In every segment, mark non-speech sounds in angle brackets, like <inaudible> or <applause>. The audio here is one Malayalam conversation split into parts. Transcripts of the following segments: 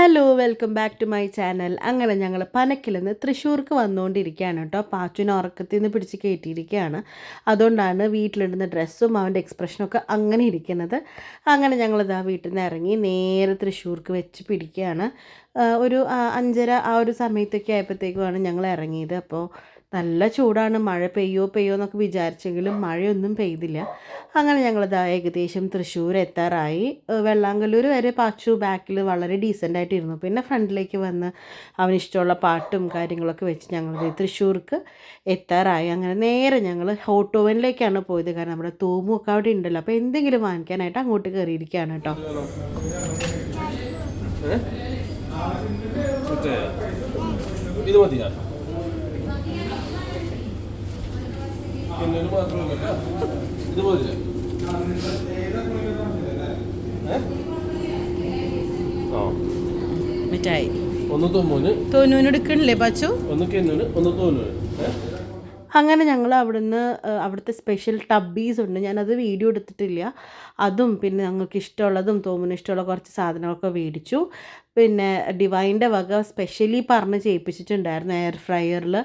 Hello welcome back to my channel അങ്ങനെ ഞങ്ങൾ പനക്കിൽ നിന്ന് തൃശ്ശൂർക്ക് വന്നുകൊണ്ടിരിക്കുകയാണ് കേട്ടോ. പാച്ചുവിനെ ഉറക്കത്തിൽ നിന്ന് പിടിച്ച് കയറ്റിയിരിക്കുകയാണ്. അതുകൊണ്ടാണ് വീട്ടിലിടുന്ന ഡ്രസ്സും അവന്റെ എക്സ്പ്രഷനും ഒക്കെ അങ്ങനെ ഇരിക്കുന്നത്. അങ്ങനെ ഞങ്ങളിതാ വീട്ടിൽ നിന്ന് ഇറങ്ങി നേരെ തൃശ്ശൂർക്ക് വെച്ച് പിടിക്കുകയാണ്. ഒരു അഞ്ചര ആ ഒരു സമയത്തൊക്കെ ആയപ്പോഴത്തേക്കുമാണ് ഞങ്ങൾ ഇറങ്ങിയത്. അപ്പോൾ നല്ല ചൂടാണ് മഴ പെയ്യോ പെയ്യോ എന്നൊക്കെ വിചാരിച്ചെങ്കിലും മഴയൊന്നും പെയ്തില്ല. അങ്ങനെ ഞങ്ങളിതാ ഏകദേശം തൃശ്ശൂർ എത്താറായി. വെള്ളാങ്കല്ലൂർ വരെ പാച്ചു ബാക്കിൽ വളരെ ഡീസന്റ് ആയിട്ടിരുന്നു. പിന്നെ ഫ്രണ്ടിലേക്ക് വന്ന് അവനിഷ്ടമുള്ള പാട്ടും കാര്യങ്ങളൊക്കെ വെച്ച് ഞങ്ങൾ തൃശ്ശൂർക്ക് എത്താറായി. അങ്ങനെ നേരെ ഞങ്ങൾ ഹോട്ടോവനിലേക്കാണ് പോയത്. കാരണം നമ്മുടെ തൂമുമൊക്കെ അവിടെ ഉണ്ടല്ലോ. അപ്പോൾ എന്തെങ്കിലും വാങ്ങിക്കാനായിട്ട് അങ്ങോട്ട് കയറിയിരിക്കുകയാണ് കേട്ടോ. ഇത് മതിയാ? പിന്നെ മാത്രമല്ല ഇത് ആ. മിഠായി. ഒന്ന് തൊമ്മൂന് തോന്നൂന് എടുക്കണില്ലേ പച്ചു? ഒന്ന് കെന്നൂന് ഒന്ന് തോന്നൂന് അങ്ങനെ ഞങ്ങൾ അവിടുന്ന് അവിടുത്തെ സ്പെഷ്യൽ ടബീസ് ഉണ്ട്. ഞാനത് വീഡിയോ എടുത്തിട്ടില്ല. അതും പിന്നെ ഞങ്ങൾക്ക് ഇഷ്ടമുള്ളതും തോമുന് ഇഷ്ടമുള്ള കുറച്ച് സാധനങ്ങളൊക്കെ മേടിച്ചു. പിന്നെ ഡിവൈന്റെ വക സ്പെഷ്യലി പറഞ്ഞ് ചെയ്യിപ്പിച്ചിട്ടുണ്ടായിരുന്നു എയർ ഫ്രയറിൽ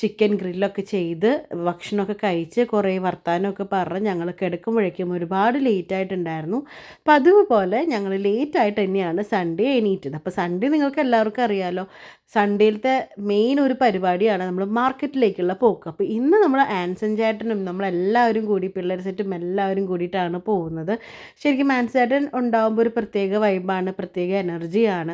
ചിക്കൻ ഗ്രില്ലൊക്കെ ചെയ്ത് ഭക്ഷണമൊക്കെ കഴിച്ച് കുറേ വർത്താനമൊക്കെ പറഞ്ഞ് ഞങ്ങൾ കിടക്കുമ്പോഴേക്കും ഒരുപാട് ലേറ്റായിട്ടുണ്ടായിരുന്നു അപ്പം അതുപോലെ ഞങ്ങൾ ലേറ്റായിട്ട് തന്നെയാണ് സൺഡേ എണീറ്റത്. അപ്പോൾ സൺഡേ നിങ്ങൾക്ക് എല്ലാവർക്കും അറിയാമല്ലോ സൺഡേയിലത്തെ മെയിൻ ഒരു പരിപാടിയാണ് നമ്മൾ മാർക്കറ്റിലേക്കുള്ള പോക്ക്. അപ്പോൾ ഇന്ന് നമ്മൾ ആൻസൻ ചേട്ടനും നമ്മളെല്ലാവരും കൂടി പിള്ളേർ സെറ്റും എല്ലാവരും കൂടിയിട്ടാണ് പോകുന്നത്. ശരിക്കും ആൻസൻ ചേട്ടൻ ഉണ്ടാകുമ്പോൾ ഒരു പ്രത്യേക വൈബാണ് പ്രത്യേക എനർജിയാണ്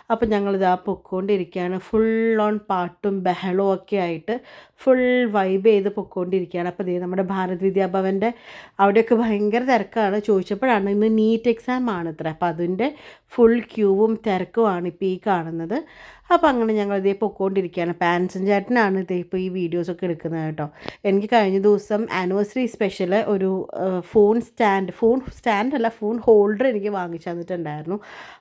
അപ്പോൾ ഞങ്ങളിതാ പൊക്കോണ്ടിരിക്കുകയാണ്. ഫുൾ ഓൺ പാട്ടും ബഹളവും ഒക്കെ ആയിട്ട് ഫുൾ വൈബ് ചെയ്ത് പൊക്കോണ്ടിരിക്കുകയാണ്. അപ്പോൾ ദേ നമ്മുടെ ഭാരത് വിദ്യാഭവന്റെ അവിടെയൊക്കെ ഭയങ്കര തിരക്കാണ്. ചോദിച്ചപ്പോഴാണ് ഇന്ന് നീറ്റ് എക്സാം ആണ് ഇത്ര അപ്പോൾ അതിന്റെ ഫുൾ ക്യൂവും തിരക്കുമാണ് ഇപ്പോൾ ഈ കാണുന്നത്. അപ്പോൾ അങ്ങനെ ഞങ്ങൾ ഇതേ പൊക്കോണ്ടിരിക്കുകയാണ്. പാൻസൻ ചേട്ടനാണ് ഇതേ ഇപ്പോൾ ഈ വീഡിയോസൊക്കെ എടുക്കുന്നത് കേട്ടോ. എനിക്ക് കഴിഞ്ഞ ദിവസം ആനിവേഴ്സറി സ്പെഷ്യൽ ഒരു ഫോൺ സ്റ്റാൻഡ് ഫോൺ സ്റ്റാൻഡ് അല്ല ഫോൺ ഹോൾഡർ എനിക്ക് വാങ്ങിച്ചു തന്നിട്ടുണ്ടായിരുന്നു.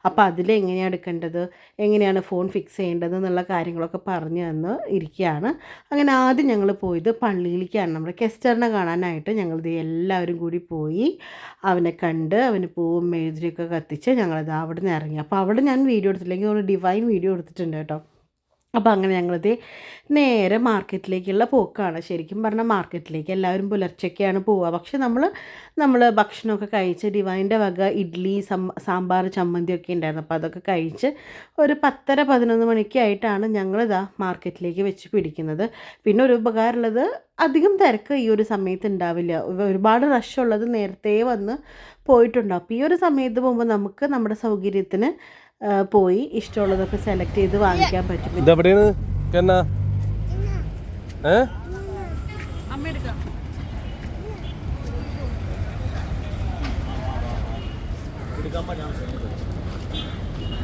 അപ്പോൾ അതിൽ എങ്ങനെയാണ് എടുക്കേണ്ടത്? എങ്ങനെയാണ് ഫോൺ ഫിക്സ് ചെയ്യേണ്ടത് എന്നുള്ള കാര്യങ്ങളൊക്കെ പറഞ്ഞു തന്ന് ഇരിക്കുകയാണ്. അങ്ങനെ ആദ്യം ഞങ്ങൾ പോയത് പള്ളിയിലേക്കാണ്. നമ്മുടെ കെസ്റ്ററിനെ കാണാനായിട്ട് ഞങ്ങൾ ഇത് എല്ലാവരും കൂടി പോയി അവനെ കണ്ട് അവന് പൂവും മെഴുതിരിയൊക്കെ കത്തിച്ച് ഞങ്ങളത് അവിടെ നിന്ന് ഇറങ്ങി. അപ്പോൾ അവിടെ ഞാൻ വീഡിയോ എടുത്തില്ലെങ്കിൽ ഒരു ഡിവൈൻ വീഡിയോ എടുത്തിട്ടുണ്ട് കേട്ടോ. അപ്പോൾ അങ്ങനെ ഞങ്ങളിത് നേരെ മാർക്കറ്റിലേക്കുള്ള പോക്കാണ്. ശരിക്കും പറഞ്ഞാൽ മാർക്കറ്റിലേക്ക് എല്ലാവരും പുലർച്ചയ്ക്കാണ് പോവുക പക്ഷെ നമ്മൾ നമ്മൾ ഭക്ഷണമൊക്കെ കഴിച്ച് ഡിവൈന്റെ വക ഇഡ്ഡലി സാമ്പാർ ചമ്മന്തി ഒക്കെ ഉണ്ടായിരുന്നു. അപ്പോൾ അതൊക്കെ കഴിച്ച് ഒരു പത്തര പതിനൊന്ന് മണിക്കായിട്ടാണ് ഞങ്ങളിതാ മാർക്കറ്റിലേക്ക് വെച്ച് പിടിക്കുന്നത്. പിന്നെ ഒരു ഉപകാരമുള്ളത് അധികം തിരക്ക് ഈ ഒരു സമയത്ത് ഉണ്ടാവില്ല. ഒരുപാട് റഷ് ഉള്ളത് നേരത്തെ വന്ന് പോയിട്ടുണ്ടാവും അപ്പോൾ ഈ ഒരു സമയത്ത് പോകുമ്പോൾ നമുക്ക് നമ്മുടെ സൗകര്യത്തിന് പോയി. ഇഷ്ടമുള്ളതൊക്കെ സെലക്ട് ചെയ്ത് വാങ്ങിക്കാൻ പറ്റും. ഇതെവിടെയാണ് കെന്ന ഏ?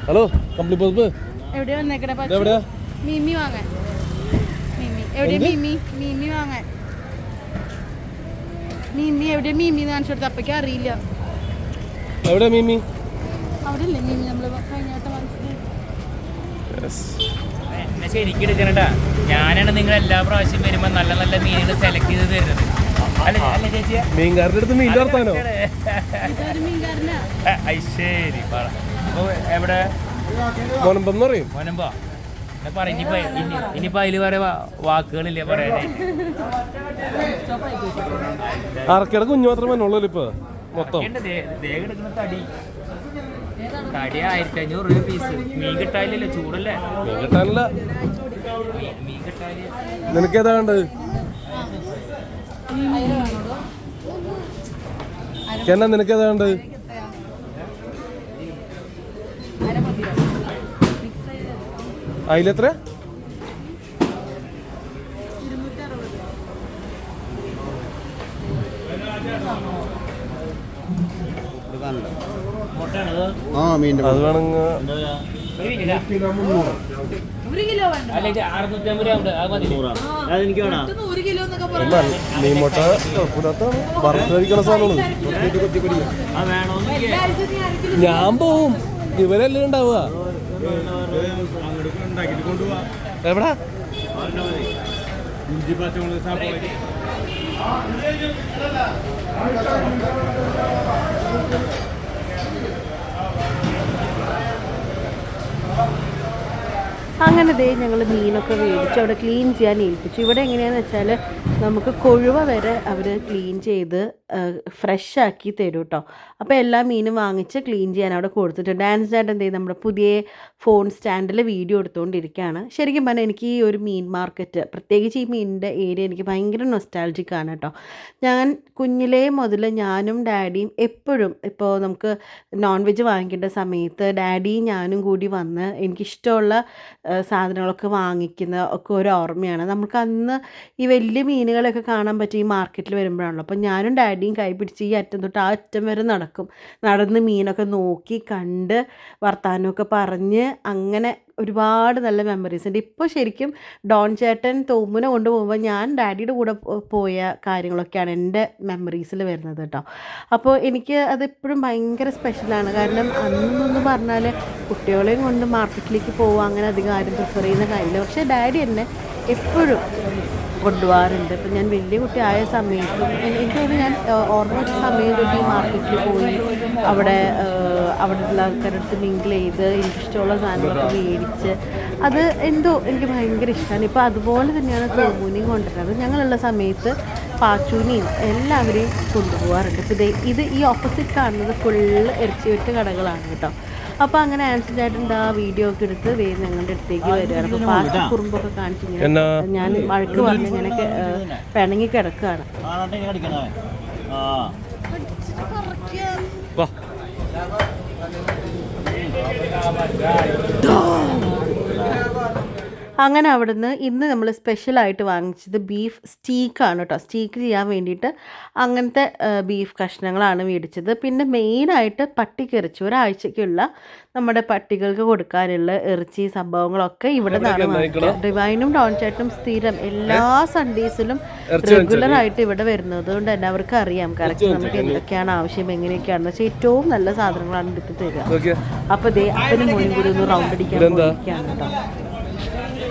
ഹലോ കംപ്ലീറ്റ് ബസ് എവിടെയാ മീമി ഇതെവിടെയാ? മിമി വാങ്ങാൻ. മിമി. എവിടെ മീമി? മിമി? മിമി വാങ്ങാൻ. മിമി എവിടെ മിമി കാണിച്ചു കൊടുത്ത? അപ്പയ്ക്ക് അറിയില്ല. എവിടെ മീമി? അവിടെ മിമി നമ്മൾ കഴിഞ്ഞ വട്ടം എന്നെ ശരിക്കും എടുക്കണട്ടാ ഞാനാണ് നിങ്ങൾ എല്ലാ പ്രാവശ്യം വരുമ്പോ നല്ല നല്ല മീനുകൾ സെലക്ട് ചെയ്ത് തരുന്നത്. മീൻകാരുടെ അടുത്ത് മീൻ മീൻകാരനാ? ശരി എവിടെ? മോനമ്പം എന്ന് പറയും. മോനമ്പോ? പറ ഇനിയിപ്പോ ഇനി ഇനിയിപ്പോ അതിൽ വേറെ വാക്കുകളില്ലേ പറയാനേ. അറക്കയുടെ കുഞ്ഞു മാത്രമേ ഉള്ളൂ ഇപ്പൊ മൊത്തം. തടി. തടി ആയിരത്തി അഞ്ഞൂറ് രൂപ പീസ് മീൻ കിട്ടാനില്ലല്ലോ ചൂടല്ലേ? മീൻ കിട്ടാനില്ല. മീൻ കിട്ടാനില്ല. നിനക്ക് ഏതാ വേണ്ടത് കെന്ന നിനക്ക് ഏതാ വേണ്ടത് അതിലെത്ര ആ മീന്റെ അത് വേണമെങ്കിൽ ഒരു മിനിറ്റ് ഒരു കിലോ വേണ്ട അല്ല ഇത് അറുന്നൂറ്റമ്പത് രൂപ ഉണ്ട് അത് മതി ഒരു കിലോ അത് വേണമെങ്കിൽ മീൻമുട്ട കുഴപ്പമില്ലാത്താണ് വറുത്ത് കഴിക്കണ സാധനമാണ്. ഞാൻ പോവും. ഇവരെല്ലാം ഉണ്ടാവുക. എവിടാ? അങ്ങനെ ദേ ഞങ്ങൾ മീനൊക്കെ മേടിച്ചു അവിടെ ക്ലീൻ ചെയ്യാൻ ഏൽപ്പിച്ചു. ഇവിടെ എങ്ങനെയാണെന്ന് വെച്ചാൽ നമുക്ക് കൊഴുവ വരെ അവർ ക്ലീൻ ചെയ്ത് ഫ്രഷ് ആക്കി തരും കേട്ടോ അപ്പോൾ എല്ലാ മീനും വാങ്ങിച്ച് ക്ലീൻ ചെയ്യാൻ അവിടെ കൊടുത്തിട്ടുണ്ട് ഡാൻസ് ചേട്ടൻ എന്ത് ചെയ്യും? നമ്മുടെ പുതിയ ഫോൺ സ്റ്റാൻഡിൽ വീഡിയോ എടുത്തുകൊണ്ടിരിക്കുകയാണ് ശരിക്കും പറഞ്ഞാൽ എനിക്ക് ഈ ഒരു മീൻ മാർക്കറ്റ് പ്രത്യേകിച്ച് ഈ മീനിന്റെ ഏരിയ എനിക്ക് ഭയങ്കര നൊസ്റ്റാൾജിക്കാണ് കേട്ടോ ഞാൻ കുഞ്ഞിലേ മുതൽ ഞാനും ഡാഡിയും എപ്പോഴും ഇപ്പോൾ നമുക്ക് നോൺ വെജ് വാങ്ങിക്കേണ്ട സമയത്ത് ഡാഡിയും ഞാനും കൂടി വന്ന് എനിക്കിഷ്ടമുള്ള സാധനങ്ങളൊക്കെ വാങ്ങിക്കുന്ന ഒക്കെ ഒരു ഓർമ്മയാണ്. നമുക്ക് അന്ന് ഈ വലിയ മീനുകളൊക്കെ കാണാൻ പറ്റും ഈ മാർക്കറ്റിൽ വരുമ്പോഴാണല്ലോ. അപ്പോൾ ഞാനും ഡാഡിയും കൈ പിടിച്ച് ഈ അറ്റം തൊട്ട് ആ അറ്റം വരെ നടക്കും. നടന്ന് മീനൊക്കെ നോക്കി കണ്ട് വർത്താനമൊക്കെ പറഞ്ഞ് അങ്ങനെ ഒരുപാട് നല്ല മെമ്മറീസ് ഉണ്ട്. ഇപ്പോൾ ശരിക്കും ഡോൺ ചേട്ടൻ തോമുനെ കൊണ്ടുപോകുമ്പോൾ ഞാൻ ഡാഡിയുടെ കൂടെ പോയ കാര്യങ്ങളൊക്കെയാണ് എന്റെ മെമ്മറീസിൽ വരുന്നത് കേട്ടോ. അപ്പോൾ എനിക്ക് അതെപ്പോഴും ഭയങ്കര സ്പെഷ്യലാണ് കാരണം അന്നൊന്ന് പറഞ്ഞാൽ കുട്ടികളെയും കൊണ്ട് മാർക്കറ്റിലേക്ക് പോകുക അങ്ങനെ അധികം ആരും പ്രിഫർ ചെയ്യുന്ന കാര്യമില്ല. പക്ഷേ ഡാഡി എന്നെ എപ്പോഴും കൊണ്ടുപോകാറുണ്ട്. ഇപ്പം ഞാൻ വലിയ കുട്ടി ആയ സമയത്ത് എനിക്ക് ഞാൻ ഓർമ്മ വെച്ച സമയം തൊട്ട് ഈ മാർക്കറ്റിൽ പോയി അവിടെ അവിടെയുള്ള ആൾക്കാരുടെ അടുത്ത് മിങ്കിൾ ചെയ്ത് എനിക്കിഷ്ടമുള്ള സാധനങ്ങളൊക്കെ മേടിച്ച് അത് എന്തോ എനിക്ക് ഭയങ്കര ഇഷ്ടമാണ് ഇപ്പോൾ അതുപോലെ തന്നെയാണ് തോമൂനിയും കൊണ്ടുവരുന്നത്. ഞങ്ങളുള്ള സമയത്ത് പാച്ചൂനിയും എല്ലാവരെയും കൊണ്ടുപോകാറുണ്ട്. ഇപ്പോൾ ദേ ഇത് ഈ ഓപ്പോസിറ്റ് കാണുന്നത് ഫുള്ള് ഇറച്ചി വെട്ട് കടകളാണ് കേട്ടോ. അപ്പോൾ അങ്ങനെ ആൻസർ ചേട്ടൻ ആ വീഡിയോ ഒക്കെ എടുത്ത് വേഗം ഞങ്ങളുടെ അടുത്തേക്ക് വരികയാണ് അപ്പോൾ പാട്ട് കുറുമ്പൊക്കെ കാണിച്ചിങ്ങനെ? ഞാൻ വഴക്ക് പറഞ്ഞ് ഇങ്ങനെ പിണങ്ങി കിടക്കുകയാണ് വാ. അങ്ങനെ അവിടുന്ന് ഇന്ന് നമ്മൾ സ്പെഷ്യലായിട്ട് വാങ്ങിച്ചത് ബീഫ് സ്റ്റീക്കാണ് കേട്ടോ സ്റ്റീക്ക് ചെയ്യാൻ വേണ്ടിയിട്ട് അങ്ങനത്തെ ബീഫ് കഷ്ണങ്ങളാണ് മേടിച്ചത്. പിന്നെ മെയിനായിട്ട് പട്ടിക്കിറച്ചി ഒരാഴ്ചയ്ക്കുള്ള നമ്മുടെ പട്ടികൾക്ക് കൊടുക്കാനുള്ള ഇറച്ചി സംഭവങ്ങളൊക്കെ ഇവിടെ നിന്നാണ് വാങ്ങിച്ചത്. ഡിവൈനും ഡോൺ ചേട്ടനും സ്ഥിരം എല്ലാ സൺഡേസിലും റെഗുലർ ആയിട്ട് ഇവിടെ വരുന്നത് കൊണ്ട് തന്നെ അവർക്ക് അറിയാം. കറക്റ്റ് നമുക്ക് എന്തൊക്കെയാണ് ആവശ്യം എങ്ങനെയൊക്കെയാണെന്ന് വെച്ചാൽ ഏറ്റവും നല്ല സാധനങ്ങളാണ് എടുത്ത് തരിക. അപ്പൊ ദേ അപ്പനും മോനും കൂടി ഒന്ന് റൗണ്ട് അടിക്കാൻ പോയിരിക്കുകയാണ് കേട്ടോ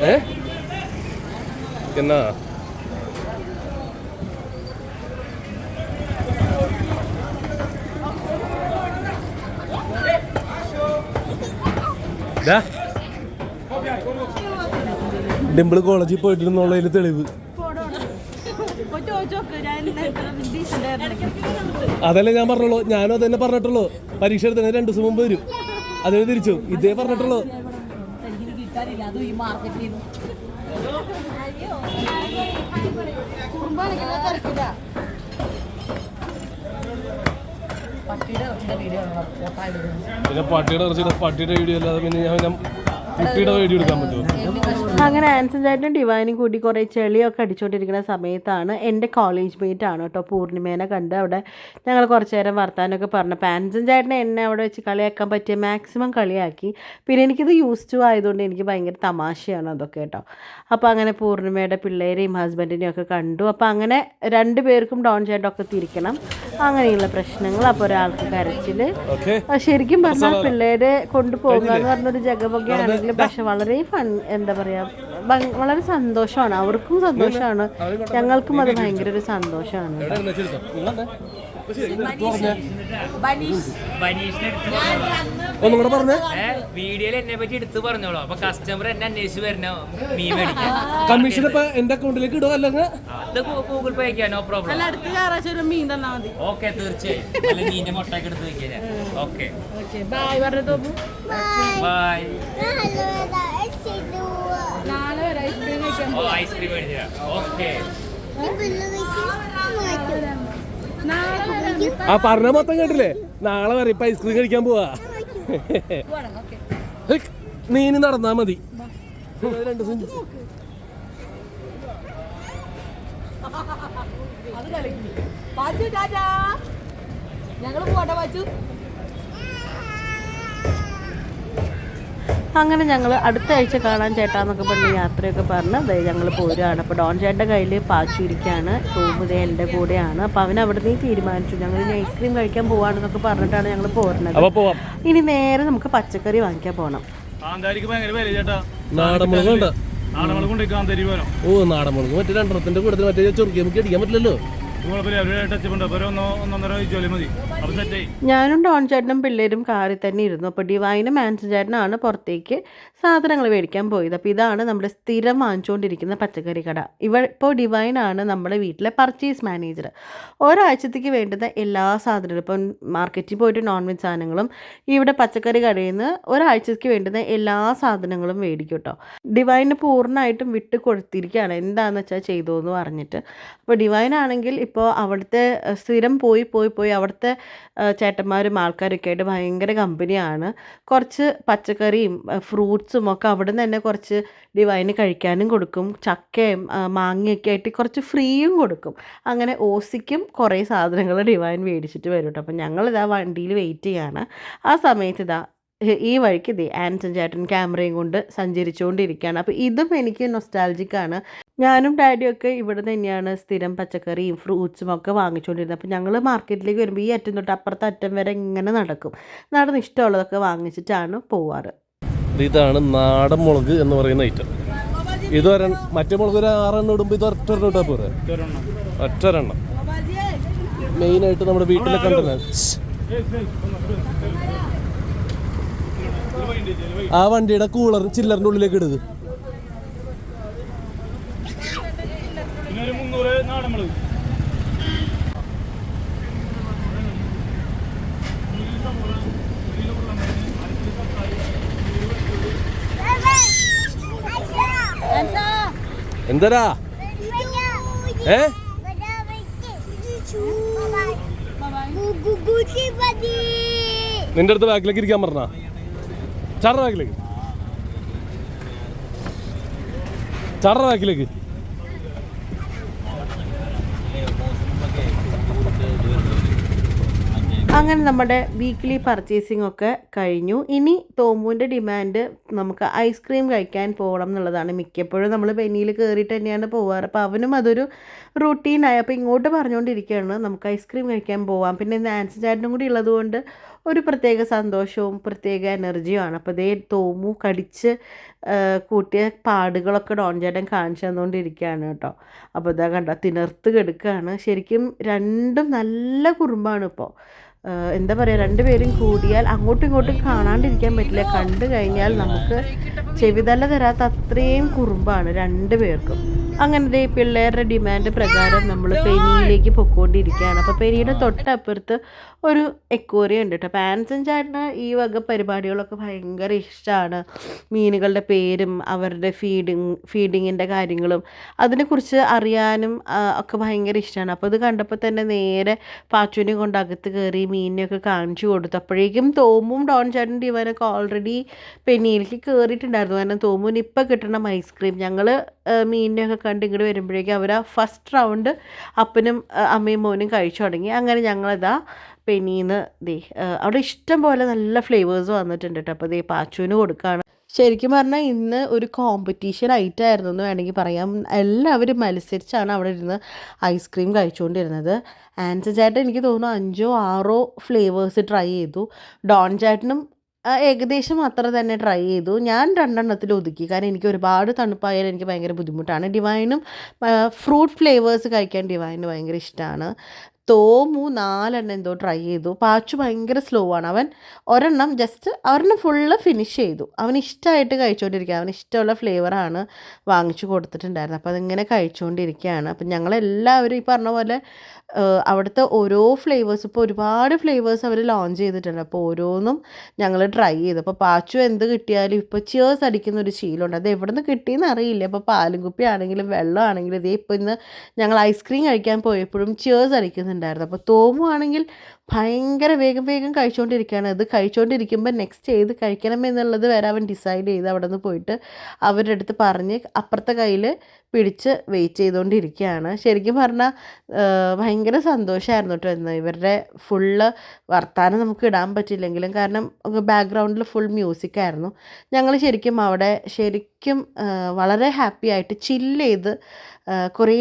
ഏ? എന്നാ? ദാ. ഡിംപിൾ കോളേജിൽ പോയിട്ടുണ്ടെന്നുള്ളതിൽ തെളിവ്. അതല്ലേ ഞാൻ പറഞ്ഞുള്ളൂ. ഞാനും അതന്നെ പറഞ്ഞിട്ടുള്ളൂ. പരീക്ഷ എടുത്തതിന് രണ്ടു ദിവസം മുമ്പ് വരും. അതിന് തിരിച്ചു. ഇതേ പറഞ്ഞിട്ടുള്ളൂ. പിന്നെ പട്ടിയുടെ വീഡിയോ പട്ടിയുടെ വീഡിയോ അല്ലാതെ പിന്നെ ഞാൻ ഞാൻ കുട്ടിയുടെ വീഡിയോ എടുക്കാൻ പറ്റുമോ? അങ്ങനെ ആൻസൺ ചേട്ടനും ഡിവൈനും കൂടി കുറേ ചെളിയൊക്കെ അടിച്ചുകൊണ്ടിരിക്കുന്ന സമയത്താണ് എന്റെ കോളേജ് മേറ്റ് ആണ് കേട്ടോ പൂർണിമേനെ കണ്ട് അവിടെ ഞങ്ങൾ കുറച്ച് നേരം വർത്താനമൊക്കെ പറഞ്ഞു അപ്പോൾ ആൻസൺ ചേട്ടനെ എന്നെ അവിടെ വെച്ച് കളിയാക്കാൻ പറ്റിയ മാക്സിമം കളിയാക്കി. പിന്നെ എനിക്കിത് യൂസ് ടു ആയതുകൊണ്ട് എനിക്ക് ഭയങ്കര തമാശയാണ് അതൊക്കെ കേട്ടോ. അപ്പോൾ അങ്ങനെ പൂർണിമയുടെ പിള്ളേരെയും ഹസ്ബൻഡിനെയും ഒക്കെ കണ്ടു. അപ്പോൾ അങ്ങനെ രണ്ട് പേർക്കും ഡോൺ ചേട്ടൊക്കെ തിരിക്കണം. അങ്ങനെയുള്ള പ്രശ്നങ്ങൾ അപ്പോൾ ഒരാൾക്ക് കരച്ചിൽ ശരിക്കും പറഞ്ഞാൽ പിള്ളേരെ കൊണ്ടുപോകുക എന്ന് പറഞ്ഞൊരു ജഗബൊക്കെയാണെങ്കിലും പക്ഷെ വളരെ ഫൺ എന്താ പറയാ വളരെ സന്തോഷമാണ്. അവർക്കും സന്തോഷമാണ്. ഞങ്ങൾക്കും അത് ഭയങ്കര ഒരു സന്തോഷമാണ്. ഒന്നും കൂടെ പറഞ്ഞേ? വീഡിയോയിൽ എന്നെ പറ്റി എടുത്ത് പറഞ്ഞോളൂ. അപ്പൊ കസ്റ്റമർ എന്നെ അന്വേഷിച്ച് വരണ? മീൻ മേടിക്കാൻ. കമ്മീഷൻ ഇപ്പൊ എന്റെ അക്കൗണ്ടിലേക്ക് ഇടുക അല്ലെങ്കിൽ അത് ഗൂഗിൾ പേ ആക്കിയാ നോ പ്രോബ്ലം അടുത്ത ഞായറാഴ്ച ഒരു മീൻ തന്നാ മതി. ഓക്കെ തീർച്ചയായും. മീന്റെ മുട്ടയൊക്കെ എടുത്ത് വെക്കാൻ ഓക്കെ ബായ് പറഞ്ഞു ബൈ നാളെ വരെ ഐസ്ക്രീം കഴിക്കാൻ ഓ ഐസ്ക്രീം മേടിച്ചാ ഓക്കെ ആ പറഞ്ഞ മൊത്തം കേട്ടില്ലേ? നാളെ വരെ ഇപ്പൊ ഐസ്ക്രീം കഴിക്കാൻ പോവാ. നീ ഇനി നടന്നാ മതി. രണ്ട് ഞങ്ങൾ പോട്ടെ വാച്ചു അങ്ങനെ ഞങ്ങൾ അടുത്ത ആഴ്ച കാണാൻ ചേട്ടാന്നൊക്കെ പറഞ്ഞ് യാത്രയൊക്കെ പറഞ്ഞ് ദേ ഞങ്ങൾ പോരുകയാണ് അപ്പോൾ ഡോൺ ചേട്ടന്റെ കയ്യിൽ പാച്ചു ഇരിക്കുകയാണ് തോമുദേ എന്റെ കൂടെയാണ്. അപ്പോൾ അവൻ അവിടെ നിന്ന് തീരുമാനിച്ചു. ഞങ്ങൾ ഇനി ഐസ്ക്രീം കഴിക്കാൻ പോവാണെന്നൊക്കെ പറഞ്ഞിട്ടാണ് ഞങ്ങൾ പോരുന്നത്. ഇനി നേരെ നമുക്ക് പച്ചക്കറി വാങ്ങിക്കാൻ പോകണം ചേട്ടാ. ഓ നാടൻ മുളക് മറ്റേ രണ്ടെണ്ണത്തിന്റെ കൂട്ടത്തിൽ മറ്റേ ചൊറുക്കി. നമുക്ക് അടിക്കാൻ പറ്റില്ലല്ലോ. ഞാനും ഡോൺ ചേട്ടനും പിള്ളേരും കാറിൽ തന്നെ ഇരുന്നു. അപ്പോൾ ഡിവൈനും മാൻസൺ ചേട്ടനാണ് പുറത്തേക്ക് സാധനങ്ങൾ മേടിക്കാൻ പോയത്. അപ്പോൾ ഇതാണ് നമ്മുടെ സ്ഥിരം വാങ്ങിച്ചുകൊണ്ടിരിക്കുന്ന പച്ചക്കറി കട. ഇവ ഇപ്പോൾ ആണ് നമ്മുടെ വീട്ടിലെ പർച്ചേസ് മാനേജർ ഒരാഴ്ചത്തേക്ക് വേണ്ടുന്ന എല്ലാ സാധനങ്ങളും ഇപ്പം മാർക്കറ്റിൽ പോയിട്ട് നോൺ വെജ് സാധനങ്ങളും ഇവിടെ പച്ചക്കറി കടയിൽ നിന്ന് ഒരാഴ്ചത്തേക്ക് വേണ്ടുന്ന എല്ലാ സാധനങ്ങളും മേടിക്കും കേട്ടോ ഡിവൈന് പൂർണമായിട്ടും വിട്ട് കൊടുത്തിരിക്കുകയാണ് എന്താണെന്ന് വെച്ചാൽ ചെയ്തു എന്ന് പറഞ്ഞിട്ട്. അപ്പോൾ ഡിവൈൻ ആണെങ്കിൽ ഇപ്പോൾ അവിടുത്തെ സ്ഥിരം പോയി പോയി പോയി അവിടുത്തെ ചേട്ടന്മാരും ആൾക്കാരൊക്കെ ആയിട്ട് ഭയങ്കര കമ്പനിയാണ്. കുറച്ച് പച്ചക്കറിയും ഫ്രൂട്ട്സും ഒക്കെ അവിടെ നിന്ന് തന്നെ കുറച്ച് ഡിവൈന് കഴിക്കാനും കൊടുക്കും. ചക്കയും മാങ്ങയൊക്കെ ആയിട്ട് കുറച്ച് ഫ്രീയും കൊടുക്കും. അങ്ങനെ ഓസിക്കും കുറേ സാധനങ്ങൾ ഡിവൈൻ മേടിച്ചിട്ട് വരും കേട്ടോ അപ്പം ഞങ്ങളിതാ വണ്ടിയിൽ വെയിറ്റ് ചെയ്യാണ്. ആ സമയത്ത് ഇതാ ഈ വഴിക്ക് ഇതേ ആൻസൺ ചേട്ടൻ ക്യാമറയും കൊണ്ട് സഞ്ചരിച്ചുകൊണ്ടിരിക്കുകയാണ്. അപ്പോൾ ഇതും എനിക്ക് നൊസ്റ്റാൾജിക്കാണ് ഞാനും ഡാഡിയും ഒക്കെ ഇവിടെ തന്നെയാണ് സ്ഥിരം പച്ചക്കറിയും ഫ്രൂട്ട്സും ഒക്കെ വാങ്ങിച്ചുകൊണ്ടിരുന്നത് അപ്പോൾ ഞങ്ങൾ മാർക്കറ്റിലേക്ക് വരുമ്പോൾ ഈ അറ്റം തൊട്ട് അപ്പുറത്തെ അറ്റം വരെ ഇങ്ങനെ നടക്കും. നടന്ന് ഇഷ്ടമുള്ളതൊക്കെ വാങ്ങിച്ചിട്ടാണ് പോവാറ്. ഇതാണ് നാടൻ മുളക് എന്ന് പറയുന്ന ഐറ്റം ഇത് വരെ മറ്റേ മുളക് ഒരു ആറെണ്ണം ഇടുമ്പോൾ ഇത് ഒറ്റ ഇട്ടാ പോരെ? ഒറ്റരെണ്ണം. മെയിനായിട്ട് നമ്മുടെ വീട്ടിലെ കണ്ടത് ആ വണ്ടിയുടെ കൂളർ ചില്ലറിന്റെ ഉള്ളിലേക്ക് ഇടുത് പിന്നെ ഒരു മുളക് എന്തരാ? ഏ? നിന്റെ അടുത്ത് ബാക്കിലേക്ക് ഇരിക്കാൻ പറഞ്ഞ. ചാറ ബാക്കിലേക്ക്. ചാറ ബാക്കിലേക്ക്. അങ്ങനെ നമ്മുടെ വീക്ക്ലി പർച്ചേസിംഗ് ഒക്കെ കഴിഞ്ഞു. ഇനി തോമ്പൂന്റെ ഡിമാൻഡ് നമുക്ക് ഐസ്ക്രീം കഴിക്കാൻ പോകണം എന്നുള്ളതാണ് മിക്കപ്പോഴും നമ്മൾ പെന്നിയിൽ കയറിയിട്ട് തന്നെയാണ് പോവാറ്. അപ്പോൾ അവനും അതൊരു റൂട്ടീനായി അപ്പോൾ ഇങ്ങോട്ട് പറഞ്ഞുകൊണ്ടിരിക്കുകയാണ് നമുക്ക് ഐസ്ക്രീം കഴിക്കാൻ പോവാം. പിന്നെ നാൻസി ചാറ്റിനും കൂടി ഉള്ളതുകൊണ്ട് ഒരു പ്രത്യേക സന്തോഷവും പ്രത്യേക എനർജിയുമാണ് അപ്പോൾ ദേ തോമു കടിച്ച് കൂട്ടിയ പാടുകളൊക്കെ ഡോൺ ചേട്ടൻ കാണിച്ചു തന്നുകൊണ്ടിരിക്കുകയാണ് കേട്ടോ. അപ്പോൾ ഇതാ കണ്ട തിണർത്ത് കെടുക്കുകയാണ്. ശരിക്കും രണ്ടും നല്ല കുറുമ്പാണ് ഇപ്പോൾ എന്താ പറയുക രണ്ടുപേരും കൂടിയാൽ അങ്ങോട്ടും ഇങ്ങോട്ടും കാണാണ്ടിരിക്കാൻ പറ്റില്ല. കണ്ടു കഴിഞ്ഞാൽ നമുക്ക് ചെവിതല തരാത്ത അത്രയും കുറുമ്പാണ് രണ്ടു പേർക്കും അങ്ങനെ ദേ പിള്ളേരുടെ ഡിമാൻഡ് പ്രകാരം നമ്മൾ പെനിയിലേക്ക് പൊക്കോണ്ടിരിക്കുകയാണ് അപ്പോൾ പെനിയുടെ തൊട്ടപ്പുറത്ത് ഒരു എക്കോറിയ ഉണ്ട് കേട്ടോ. പാൻസൻ ചാട്ടിന് ഈ വക പരിപാടികളൊക്കെ ഭയങ്കര ഇഷ്ടമാണ്. മീനുകളുടെ പേരും അവരുടെ ഫീഡിങ് ഫീഡിങ്ങിന്റെ കാര്യങ്ങളും അതിനെക്കുറിച്ച് അറിയാനും ഒക്കെ ഭയങ്കര ഇഷ്ടമാണ്. അപ്പോൾ ഇത് കണ്ടപ്പോൾ തന്നെ നേരെ പാച്ചുവിനെ കൊണ്ട് അകത്ത് കയറി മീനിനെയൊക്കെ കാണിച്ചു കൊടുത്തപ്പോഴേക്കും തോമും ഡോൺ ചേട്ടൻ ഇവനൊക്കെ ഓൾറെഡി പെനിയിലേക്ക് കയറിയിട്ടുണ്ടായിരുന്നു കാരണം തോമുവിന് ഇപ്പം കിട്ടണം ഐസ്ക്രീം ഞങ്ങൾ മീനിനെയൊക്കെ കണ്ട് ഇങ്ങോട്ട് വരുമ്പോഴേക്കും അവർ ആ ഫസ്റ്റ് റൗണ്ട് അപ്പനും അമ്മയും മോനും കഴിച്ചു തുടങ്ങി. അങ്ങനെ ഞങ്ങളിതാ പെനിന്ന് ദേ അവിടെ ഇഷ്ടം പോലെ നല്ല ഫ്ലേവേഴ്സ് വന്നിട്ടുണ്ട് കേട്ടോ. അപ്പോൾ ദേ പാച്ചുവിന് കൊടുക്കുകയാണ് ശരിക്കും പറഞ്ഞാൽ ഇന്ന് ഒരു കോമ്പറ്റീഷൻ ആയിട്ടായിരുന്നു എന്ന് വേണമെങ്കിൽ പറയാം. എല്ലാവരും മത്സരിച്ചാണ് അവിടെ ഇരുന്ന് ഐസ്ക്രീം കഴിച്ചുകൊണ്ടിരുന്നത്. ആൻസർ ചേട്ടൻ എനിക്ക് തോന്നുന്നു അഞ്ചോ ആറോ ഫ്ലേവേഴ്സ് ട്രൈ ചെയ്തു. ഡോൺ ചേട്ടനും ഏകദേശം അത്ര തന്നെ ട്രൈ ചെയ്തു. ഞാൻ രണ്ടെണ്ണത്തിൽ ഒതുക്കി. കാരണം എനിക്ക് ഒരുപാട് തണുപ്പായാലും എനിക്ക് ഭയങ്കര ബുദ്ധിമുട്ടാണ്. ഡിവൈനും ഫ്രൂട്ട് ഫ്ലേവേഴ്സ് കഴിക്കാൻ ഡിവൈന് ഭയങ്കര ഇഷ്ടമാണ് തോമു നാലെണ്ണം എന്തോ ട്രൈ ചെയ്തു. പാച്ചു ഭയങ്കര സ്ലോ ആണ്. അവൻ ഒരെണ്ണം ജസ്റ്റ് ഒരെണ്ണം ഫുള്ള് ഫിനിഷ് ചെയ്തു. അവൻ ഇഷ്ടമായിട്ട് കഴിച്ചുകൊണ്ടിരിക്കുക അവന് ഇഷ്ടമുള്ള ഫ്ലേവറാണ് വാങ്ങിച്ചു കൊടുത്തിട്ടുണ്ടായിരുന്നത്. അപ്പോൾ അതിങ്ങനെ കഴിച്ചുകൊണ്ടിരിക്കുകയാണ് അപ്പം ഞങ്ങളെല്ലാവരും ഈ പറഞ്ഞ പോലെ അവിടുത്തെ ഓരോ ഫ്ലേവേഴ്സ് ഇപ്പോൾ ഒരുപാട് ഫ്ലേവേഴ്സ് അവർ ലോഞ്ച് ചെയ്തിട്ടുണ്ട്. അപ്പോൾ ഓരോന്നും ഞങ്ങൾ ട്രൈ ചെയ്തു. അപ്പോൾ പാച്ചു എന്ത് കിട്ടിയാലും ഇപ്പോൾ ചേഴ്സ് അടിക്കുന്ന ഒരു ശീലമുണ്ട്. അത് എവിടെ നിന്ന് കിട്ടിയെന്ന് അറിയില്ല. അപ്പോൾ പാലും കുപ്പി ആണെങ്കിലും വെള്ളം ആണെങ്കിലും ഇതേ ഇപ്പോൾ ഇന്ന് ഞങ്ങൾ ഐസ്ക്രീം കഴിക്കാൻ പോയപ്പോഴും ചിയേഴ്സ് അടിക്കുന്നുണ്ടായിരുന്നു അപ്പോൾ തോമുവാണെങ്കിൽ ഭയങ്കര വേഗം വേഗം കഴിച്ചുകൊണ്ടിരിക്കുകയാണ് ഇത് കഴിച്ചുകൊണ്ടിരിക്കുമ്പോൾ നെക്സ്റ്റ് ഏത് കഴിക്കണം എന്നുള്ളത് വരെ അവൻ ഡിസൈഡ് ചെയ്ത് അവിടെ നിന്ന് പോയിട്ട് അവരുടെ അടുത്ത് പറഞ്ഞ് അപ്പുറത്തെ കയ്യിൽ പിടിച്ച് വെയിറ്റ് ചെയ്തുകൊണ്ടിരിക്കുകയാണ് ശരിക്കും പറഞ്ഞാൽ ഭയങ്കര സന്തോഷമായിരുന്നു കേട്ടോ ഇന്ന്. ഇവരുടെ ഫുള്ള് വർത്താനം നമുക്ക് ഇടാൻ പറ്റില്ലെങ്കിലും കാരണം ബാക്ക്ഗ്രൗണ്ടിൽ ഫുൾ മ്യൂസിക് ആയിരുന്നു. ഞങ്ങൾ ശരിക്കും അവിടെ ശരിക്കും വളരെ ഹാപ്പി ആയിട്ട് ചില്ല് ചെയ്ത് കുറേ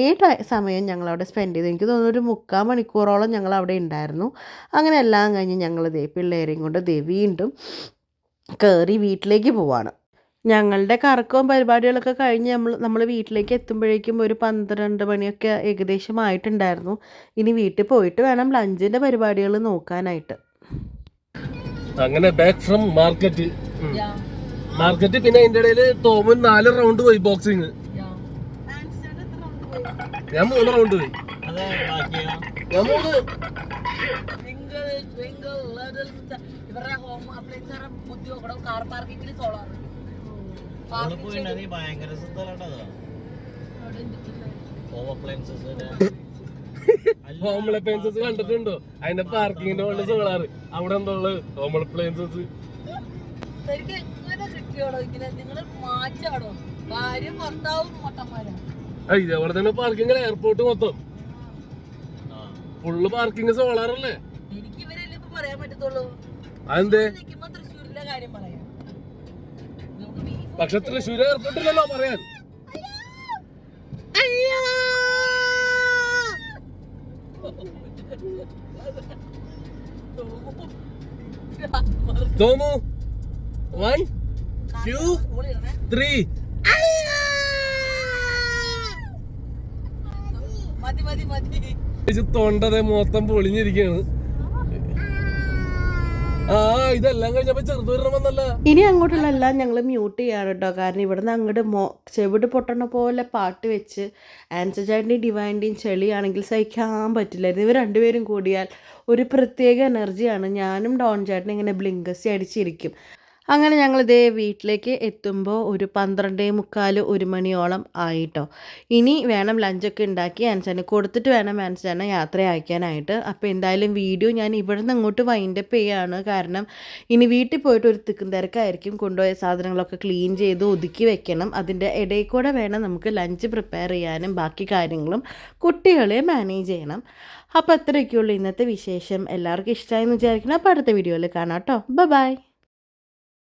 സമയം ഞങ്ങളവിടെ സ്പെൻഡ് ചെയ്തു. എനിക്ക് തോന്നുന്നു ഒരു മുക്കാൽ മണിക്കൂറോളം ഞങ്ങൾ അവിടെ ഉണ്ടായിരുന്നു അങ്ങനെ എല്ലാം കഴിഞ്ഞ് ഞങ്ങൾ ദേ പിള്ളേരെയും കൊണ്ട് ദേ വീണ്ടും കയറി വീട്ടിലേക്ക് പോവാണ്. ഞങ്ങളുടെ കറക്കവും പരിപാടികളൊക്കെ കഴിഞ്ഞ് നമ്മൾ നമ്മൾ വീട്ടിലേക്ക് എത്തുമ്പോഴേക്കും ഒരു പന്ത്രണ്ട് മണിയൊക്കെ ഏകദേശം ആയിട്ടുണ്ടായിരുന്നു ഇനി വീട്ടിൽ പോയിട്ട് വേണം ലഞ്ചിന്റെ പരിപാടികൾ നോക്കാനായിട്ട്. അങ്ങനെ ബാക്ക് ഫ്രം മാർക്കറ്റ് മാർക്കറ്റ് പിന്നെ അതിന്റെ ഇടയിൽ ടോമൻ നാല് റൗണ്ട് പോയി ബോക്സിങ് ഞാൻ മൂന്ന് റൗണ്ട് പോയി. അതെ ബാക്കിയോ. ഞാൻ മൂന്ന്. ഇവരുടെ ഹോം അപ്ലയൻസ് കാർ പാർക്കിങ്ങിൽ സോളാർ അവിടെ പോയിട്ടുണ്ട് നീ ഭയങ്കര ശ്രദ്ധ ഹോം അപ്ലയൻസസ് <laughs> കണ്ടിട്ടുണ്ടോ? അതിന്റെ പാർക്കിങ്ങിന്റെ മുകളിൽ സോളാറ് അവിടെ എന്തോ ഉള്ളത്? ഹോം അപ്ലയൻസസ് ശരിക്കും എങ്ങനെ കിട്ടിയോളോ ഇങ്ങനെ? നിങ്ങൾ മാറ്റാടോ. ഭാര്യ ഭർത്താവും മൊട്ടന്മാരാ ഇതേപോലെ തന്നെ പാർക്കിംഗ് എയർപോർട്ട് മൊത്തം. ഫുള്ള് പാർക്കിംഗ് സോളാറല്ലേ എനിക്ക് ഇവരല്ലേ ഇപ്പൊ പറയാൻ പറ്റത്തുള്ളൂ. അതെന്തേ? നിൽക്കുമ്പോ ശുര ഏർപ്പെട്ടില്ലല്ലോ പറയാൻ. തോമു വൺ ടു ത്രീ. മതി മതി മതി. തൊണ്ടതെ മൊത്തം പൊളിഞ്ഞിരിക്കാണ് ഇനി അങ്ങോട്ടുള്ള എല്ലാം ഞങ്ങൾ മ്യൂട്ട് ചെയ്യാണ് കേട്ടോ കാരണം ഇവിടുന്ന് അങ്ങോട്ട് മോ ചെവിട് പൊട്ടണ പോലെ പാട്ട് വെച്ച് ആൻസർ ചാട്ടിന്റെയും ഡിവൈന്റെയും ചെളിയാണെങ്കിൽ സഹിക്കാൻ പറ്റില്ലായിരുന്നു ഇവർ രണ്ടുപേരും കൂടിയാൽ ഒരു പ്രത്യേക എനർജിയാണ്. ഞാനും ഡോൺ ചാട്ടിനെ ഇങ്ങനെ ബ്ലിങ്കസി അടിച്ചിരിക്കും. അങ്ങനെ ഞങ്ങൾ ഇതേ വീട്ടിലേക്ക് എത്തുമ്പോൾ ഒരു പന്ത്രണ്ടേ മുക്കാൽ ഒരു മണിയോളം ആയിട്ടോ. ഇനി വേണം ലഞ്ചൊക്കെ ഉണ്ടാക്കി അനുസരണം കൊടുത്തിട്ട് വേണം ആൻസനെ യാത്ര അയക്കാനായിട്ട്. അപ്പോൾ എന്തായാലും വീഡിയോ ഞാൻ ഇവിടെ നിന്ന് അങ്ങോട്ട് വൈൻഡപ്പ് ചെയ്യാണ്. കാരണം ഇനി വീട്ടിൽ പോയിട്ട് ഒരു തിക്കും തിരക്കായിരിക്കും. കൊണ്ടുപോയ സാധനങ്ങളൊക്കെ ക്ലീൻ ചെയ്ത് ഒതുക്കി വെക്കണം. അതിന്റെ ഇടയിൽ കൂടെ വേണം നമുക്ക് ലഞ്ച് പ്രിപ്പയർ ചെയ്യാനും ബാക്കി കാര്യങ്ങളും കുട്ടികളെ മാനേജ് ചെയ്യണം. അപ്പോൾ അത്രയൊക്കെയുള്ളൂ ഇന്നത്തെ വിശേഷം. എല്ലാവർക്കും ഇഷ്ടമായെന്ന് വിചാരിക്കണം അപ്പോൾ അടുത്ത വീഡിയോയിൽ കാണാം കേട്ടോ. ബൈ